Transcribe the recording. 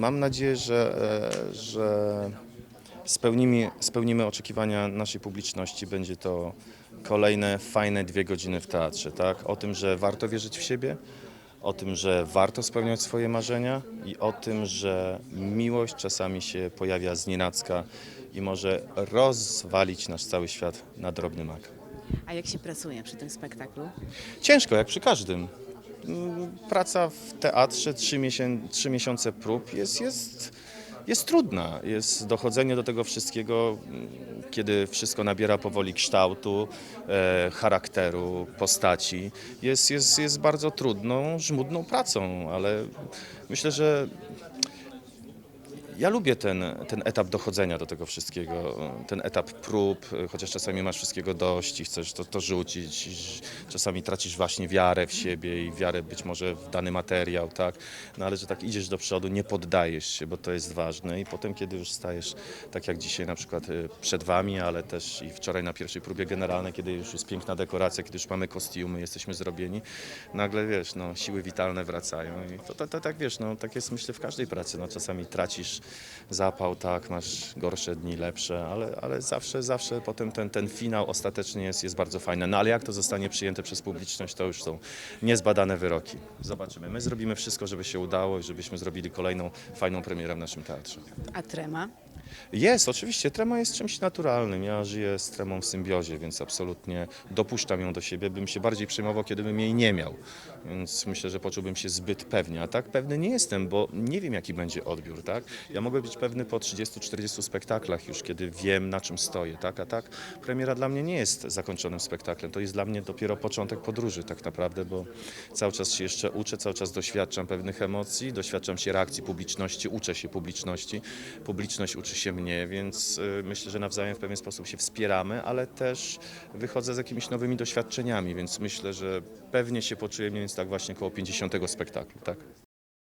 mam nadzieję, że, e, że spełnimy, spełnimy oczekiwania naszej publiczności. Będzie to kolejne fajne dwie godziny w teatrze. Tak? O tym, że warto wierzyć w siebie, o tym, że warto spełniać swoje marzenia i o tym, że miłość czasami się pojawia z nienacka i może rozwalić nasz cały świat na drobny mak. A jak się pracuje przy tym spektaklu? Ciężko, jak przy każdym. Praca w teatrze, trzy miesiące prób jest, jest, jest trudna. Jest dochodzenie do tego wszystkiego, mm, kiedy wszystko nabiera powoli kształtu, e, charakteru, postaci. Jest, jest, jest bardzo trudną, żmudną pracą, ale myślę, że ja lubię ten, ten etap dochodzenia do tego wszystkiego, ten etap prób, chociaż czasami masz wszystkiego dość i chcesz to, to rzucić. Czasami tracisz właśnie wiarę w siebie i wiarę być może w dany materiał, tak? No ale że tak idziesz do przodu, nie poddajesz się, bo to jest ważne i potem, kiedy już stajesz, tak jak dzisiaj na przykład y, przed Wami, ale też i wczoraj na pierwszej próbie generalnej, kiedy już jest piękna dekoracja, kiedy już mamy kostiumy, jesteśmy zrobieni, nagle wiesz, no, siły witalne wracają i to, to, to tak wiesz, no, tak jest myślę w każdej pracy, no, czasami tracisz zapał, tak, masz gorsze dni, lepsze, ale, ale zawsze, zawsze potem ten, ten finał ostatecznie jest, jest bardzo fajny. No ale jak to zostanie przyjęte przez publiczność, to już są niezbadane wyroki. Zobaczymy. My zrobimy wszystko, żeby się udało i żebyśmy zrobili kolejną fajną premierę w naszym teatrze. A trema? Jest, oczywiście. Trema jest czymś naturalnym. Ja żyję z tremą w symbiozie, więc absolutnie dopuszczam ją do siebie. Bym się bardziej przejmował, kiedybym jej nie miał. Więc myślę, że poczułbym się zbyt pewnie. A tak pewny nie jestem, bo nie wiem, jaki będzie odbiór. Tak? Ja mogę być pewny po 30-40 spektaklach już, kiedy wiem, na czym stoję. Tak? A tak premiera dla mnie nie jest zakończonym spektaklem. To jest dla mnie dopiero początek podróży tak naprawdę, bo cały czas się jeszcze uczę, cały czas doświadczam pewnych emocji, doświadczam się reakcji publiczności, uczę się publiczności. Publiczność uczy się mnie, więc y, myślę, że nawzajem w pewien sposób się wspieramy, ale też wychodzę z jakimiś nowymi doświadczeniami, więc myślę, że pewnie się poczuję mniej tak właśnie koło 50 spektaklu. Tak?